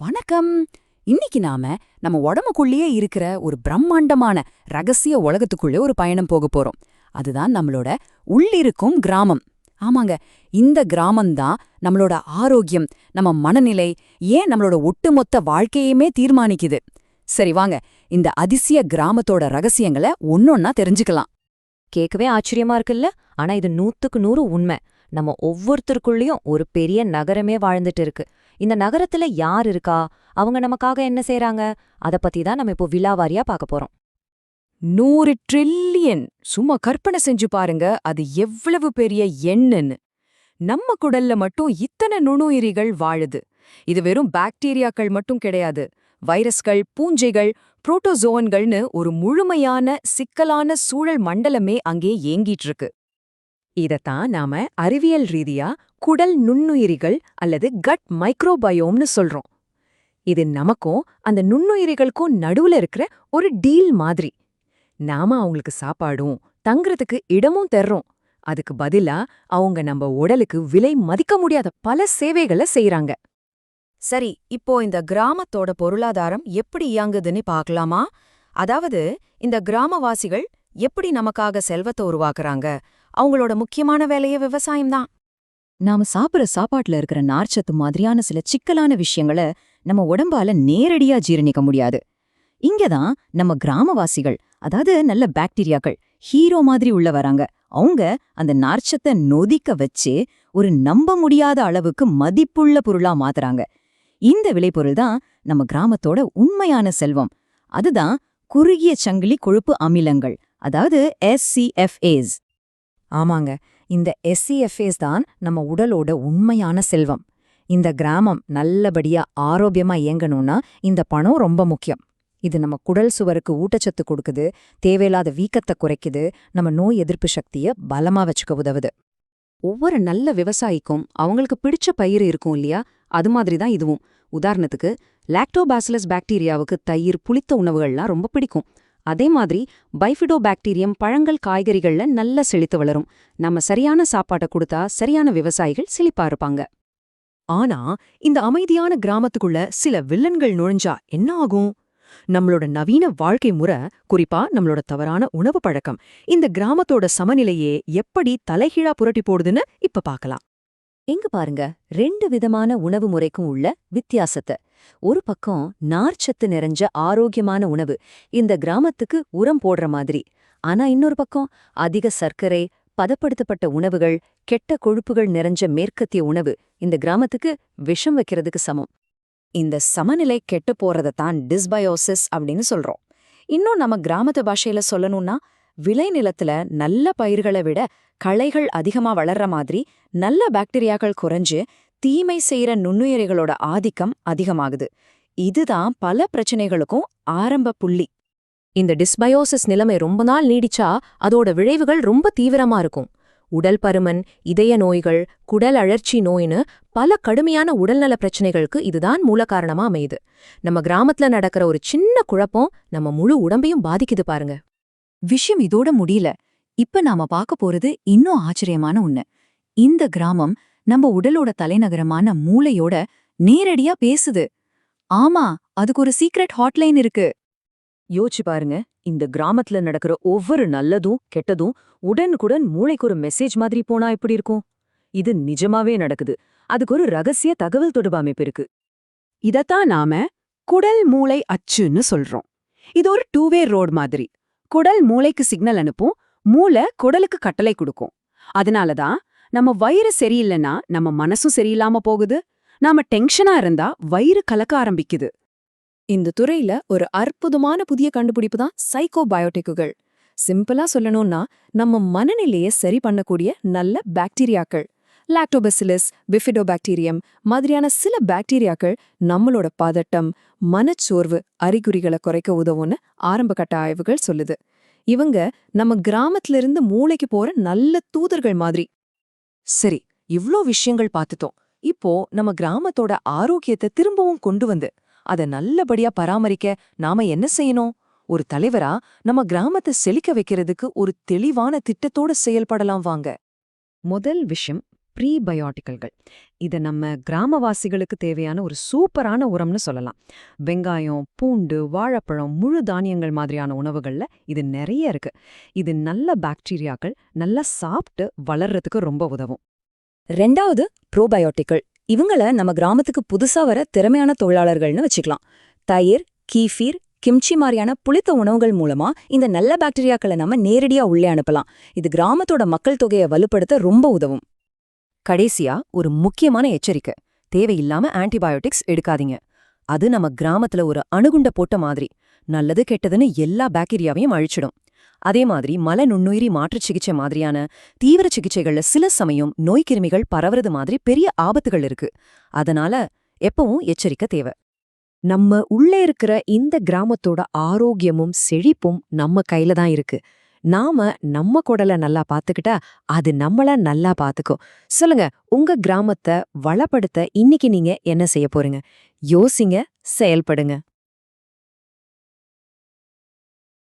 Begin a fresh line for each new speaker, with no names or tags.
வணக்கம். இன்னைக்கு நாம நம்ம உடம்புக்குள்ளேயே இருக்கிற ஒரு பிரம்மாண்டமான ரகசிய உலகத்துக்குள்ளே ஒரு பயணம் போக போறோம். அதுதான் நம்மளோட உள்ளிருக்கும் கிராமம். ஆமாங்க இந்த கிராமம்தான் நம்மளோட ஆரோக்கியம் நம்ம மனநிலை ஏன் நம்மளோட ஒட்டுமொத்த வாழ்க்கையுமே தீர்மானிக்குது. சரி வாங்க இந்த அதிசய கிராமத்தோட ரகசியங்களை ஒன்னொன்னா தெரிஞ்சுக்கலாம்.
கேட்கவே ஆச்சரியமா இருக்குல்ல? ஆனா இது நூத்துக்கு நூறு உண்மை. நம்ம ஒவ்வொருத்தருக்குள்ளேயும் ஒரு பெரிய நகரமே வாழ்ந்துட்டு இருக்கு. இந்த நகரத்துல யார் இருக்கா? அவங்க நமக்காக என்ன செய்றாங்க? அத பத்தி தான் நம்ம இப்போ விலாவாரியா பார்க்க போறோம்.
நூறு ட்ரில்லியன் சும்மா கற்பனை செஞ்சு பாருங்க. அது எவ்வளவு பெரிய எண்ணுன்னு. நம்ம குடல்ல மட்டும் இத்தனை நுண்ணுயிரிகள் வாழுது. இது வெறும் பாக்டீரியாக்கள் மட்டும் கிடையாது. வைரஸ்கள் பூஞ்சைகள் புரோட்டோசோன்கள்னு ஒரு முழுமையான சிக்கலான சூழல் மண்டலமே அங்கே ஏங்கிட்டு இருக்கு. இதத்தான் நாம அறிவியல் ரீதியா குடல் நுண்ணுயிரிகள் அல்லது கட் மைக்ரோபயோம்னு சொல்றோம். இது நமக்கும் அந்த நுண்ணுயிரிகளுக்கும் நடுவுல இருக்கிற ஒரு டீல் மாதிரி. நாம அவங்களுக்கு சாப்பாடும் தங்குறதுக்கு இடமும் தர்றோம். அதுக்கு பதிலா அவங்க நம்ம உடலுக்கு விலை மதிக்க முடியாத பல சேவைகளை செய்யறாங்க சரி இப்போ இந்த கிராமத்தோட பொருளாதாரம் எப்படி இயங்குதுன்னு பார்க்கலாமா? அதாவது இந்த கிராமவாசிகள் எப்படி நமக்காக செல்வத்தை உருவாக்குறாங்க? அவங்களோட முக்கியமான வேலையே விவசாயம்தான். நாம சாப்பிடுற சாப்பாட்டுல இருக்கிற நார்ச்சத்து மாதிரியான சில சிக்கலான விஷயங்களை நம்ம உடம்பால நேரடியா ஜீரணிக்க முடியாது. இங்கதான் நம்ம கிராமவாசிகள் அதாவது நல்ல பாக்டீரியாக்கள் ஹீரோ மாதிரி உள்ள வராங்க. அவங்க அந்த நார்ச்சத்தை நொதிக்க வச்சு ஒரு நம்ப முடியாத அளவுக்கு மதிப்புள்ள பொருளா மாத்துறாங்க. இந்த விளைபொருள் தான் நம்ம கிராமத்தோட உண்மையான செல்வம். அதுதான் குறுகிய சங்கிலி கொழுப்பு அமிலங்கள் அதாவது எஸ்சிஎஃப்ஏஸ் ஆமாங்க. இந்த எஸ்சிஎஃப்ஏஸ் தான் நம்ம உடலோட உண்மையான செல்வம். இந்த கிராமம் நல்லபடியா ஆரோக்கியமா இயங்கணும்னா இந்த பணம் ரொம்ப முக்கியம். இது நம்ம குடல் சுவருக்கு ஊட்டச்சத்து கொடுக்குது தேவையில்லாத வீக்கத்தை குறைக்குது நம்ம நோய் எதிர்ப்பு சக்திய பலமா வச்சுக்க உதவுது. ஒவ்வொரு நல்ல விவசாயிக்கும் அவங்களுக்கு பிடிச்ச பயிர் இருக்கும் இல்லையா? அது மாதிரி தான் இதுவும். உதாரணத்துக்கு லாக்டோபாசிலஸ் பாக்டீரியாவுக்கு தயிர் புளித்த உணவுகள்லாம் ரொம்ப பிடிக்கும். அதே மாதிரி பைஃபிடோ பாக்டீரியம் பழங்கள் காய்கறிகள்ல நல்லா செழித்து வளரும். நம்ம சரியான சாப்பாட்டை கொடுத்தா சரியான விவசாயிகள் செழிப்பா இருப்பாங்க. ஆனா இந்த அமைதியான கிராமத்துக்குள்ள சில வில்லன்கள் நுழைஞ்சா என்ன ஆகும்? நம்மளோட நவீன வாழ்க்கை முறை குறிப்பா நம்மளோட தவறான உணவு பழக்கம் இந்த கிராமத்தோட சமநிலையே எப்படி தலைகீழா புரட்டி போடுதுன்னு இப்ப பாக்கலாம்
எங்க பாருங்க ரெண்டு விதமான உணவு முறைக்கும் உள்ள வித்தியாசத்தை. ஒரு பக்கம் நார்ச்சத்து நிறைஞ்ச ஆரோக்கியமான உணவு இந்த கிராமத்துக்கு உரம் போடுற மாதிரி. ஆனா இன்னொரு பக்கம் அதிக சர்க்கரை பதப்படுத்தப்பட்ட உணவுகள் கெட்ட கொழுப்புகள் நிறைஞ்ச மேற்கத்திய உணவு இந்த கிராமத்துக்கு விஷம் வைக்கிறதுக்கு சமம். இந்த சமநிலை கெட்டு போறதைத்தான் டிஸ்பயோசிஸ் அப்படின்னு சொல்றோம். இன்னும் நம்ம கிராமத்து பாஷையில சொல்லணும்னா விளைநிலத்துல நல்ல பயிர்களை விட களைகள் அதிகமா வளர்ற மாதிரி நல்ல பாக்டீரியாக்கள் குறைஞ்சு தீமை செய்யற நுண்ணுயிரிகளோட ஆதிக்கம் அதிகமாகுது. இதுதான் பல பிரச்சனைகளுக்கும் ஆரம்ப புள்ளி. இந்த டிஸ்பயோசிஸ் நிலைமை ரொம்ப நாள் நீடிச்சா அதோட விளைவுகள் ரொம்ப தீவிரமா இருக்கும். உடல் பருமன் இதய நோய்கள் குடல் அழற்சி நோய்னு பல கடுமையான உடல்நல பிரச்சனைகளுக்கு இதுதான் மூல காரணமா அமையுது. நம்ம கிராமத்துல நடக்கிற ஒரு சின்ன குழப்பம் நம்ம முழு உடம்பையும் பாதிக்குது பாருங்க.
விஷயம் இதோட முடியல. இப்ப நாம பார்க்க போறது இன்னும் ஆச்சரியமான ஒண்ணு. இந்த கிராமம் நம்ம உடலோட தலைநகரமான மூளையோட நேரடியா பேசுது. ஆமா அதுக்கு ஒரு சீக்ரெட் ஹாட்லைன் இருக்கு. யோசிச்சு பாருங்க இந்த கிராமத்துல நடக்கிற ஒவ்வொரு நல்லதும் கெட்டதும் உடனுக்குடன் மூளைக்கு ஒரு மெசேஜ் மாதிரி போனா எப்படி இருக்கும்? இது நிஜமாவே நடக்குது. அதுக்கு ஒரு ரகசிய தகவல் தொடர்பு அமைப்பு இருக்கு. இதத்தான் நாம குடல் மூளை அச்சுன்னு சொல்றோம். இது ஒரு டூவே ரோடு மாதிரி. குடல் மூளைக்கு சிக்னல் அனுப்பும். மூளை குடலுக்கு கட்டளை கொடுக்கும். அதனாலதான் நம்ம வயிறு சரியில்லைன்னா நம்ம மனசும் சரியில்லாம போகுது. நாம டென்ஷனா இருந்தா வயிறு கலக்க ஆரம்பிக்குது. இந்த துறையில ஒரு அற்புதமான புதிய கண்டுபிடிப்பு தான் சைக்கோபயோட்டிக்குகள் சிம்பிளா சொல்லணும்னா நம்ம மனநிலையை சரி பண்ணக்கூடிய நல்ல பாக்டீரியாக்கள் லாக்டோபெசிலிஸ் பிஃபிடோபாக்டீரியம் மாதிரியான சில பாக்டீரியாக்கள் நம்மளோட பதட்டம் மனச்சோர்வு அறிகுறிகளை குறைக்க உதவும்னு ஆரம்பகட்ட ஆய்வுகள் சொல்லுது. இவங்க நம்ம கிராமத்துல இருந்து மூளைக்கு போற நல்ல தூதர்கள் மாதிரி. சரி இவ்ளோ விஷயங்கள் பார்த்துட்டோம் இப்போ நம்ம கிராமத்தோட ஆரோக்கியத்தை திரும்பவும் கொண்டு வந்து அத நல்லபடியா பராமரிக்க நாம என்ன செய்யணும்? ஒரு தலைவரா நம்ம கிராமத்தை செழிக்க வைக்கிறதுக்கு ஒரு தெளிவான திட்டத்தோட செயல்படலாம் வாங்க. முதல் விஷயம் ப்ரீபயோட்டிக்கல்கள். இது நம்ம கிராமவாசிகளுக்கு தேவையான ஒரு சூப்பரான உரம்னு சொல்லலாம். வெங்காயம் பூண்டு வாழைப்பழம் முழு தானியங்கள் மாதிரியான உணவுகள்ல இது நிறைய இருக்கு. இது நல்ல பாக்டீரியாக்கள் நல்லா சாப்பிட்டு வளர்றதுக்கு ரொம்ப உதவும்.
ரெண்டாவது ப்ரோபயோட்டிக்கள் இவங்கள நம்ம கிராமத்துக்கு புதுசா வர திறமையான தொழிலாளர்கள்னு வச்சுக்கலாம். தயிர் கீஃபீர் கிம்ச்சி மாதிரியான புளித்த உணவுகள் மூலமா இந்த நல்ல பாக்டீரியாக்களை நம்ம நேரடியா உள்ளே அனுப்பலாம். இது கிராமத்தோட மக்கள் தொகையை வலுப்படுத்த ரொம்ப உதவும்.
கடைசியா ஒரு முக்கியமான எச்சரிக்கை. தேவையில்லாம ஆன்டிபயோட்டிக்ஸ் எடுக்காதீங்க. அது நம்ம கிராமத்துல ஒரு அணுகுண்ட போட்ட மாதிரி. நல்லது கெட்டதுன்னு எல்லா பாக்டீரியாவையும் அழிச்சிடும். அதே மாதிரி மல நுண்ணுயிரி மாற்றுச் சிகிச்சை மாதிரியான தீவிர சிகிச்சைகள்ல சில சமயம் நோய்க்கிருமிகள் பரவுறது மாதிரி பெரிய ஆபத்துகள் இருக்கு. அதனால எப்பவும் எச்சரிக்கை தேவை.
நம்ம உள்ளே இருக்கிற இந்த கிராமத்தோட ஆரோக்கியமும் செழிப்பும் நம்ம கையில தான் இருக்கு. நாம நம்ம குடலை நல்லா பாத்துக்கிட்டா அது நம்மள நல்லா பாத்துக்கும் சொல்லுங்க உங்க கிராமத்தை வளப்படுத்த இன்னைக்கு நீங்க என்ன செய்ய போறீங்க? யோசிங்க செயல்படுங்க.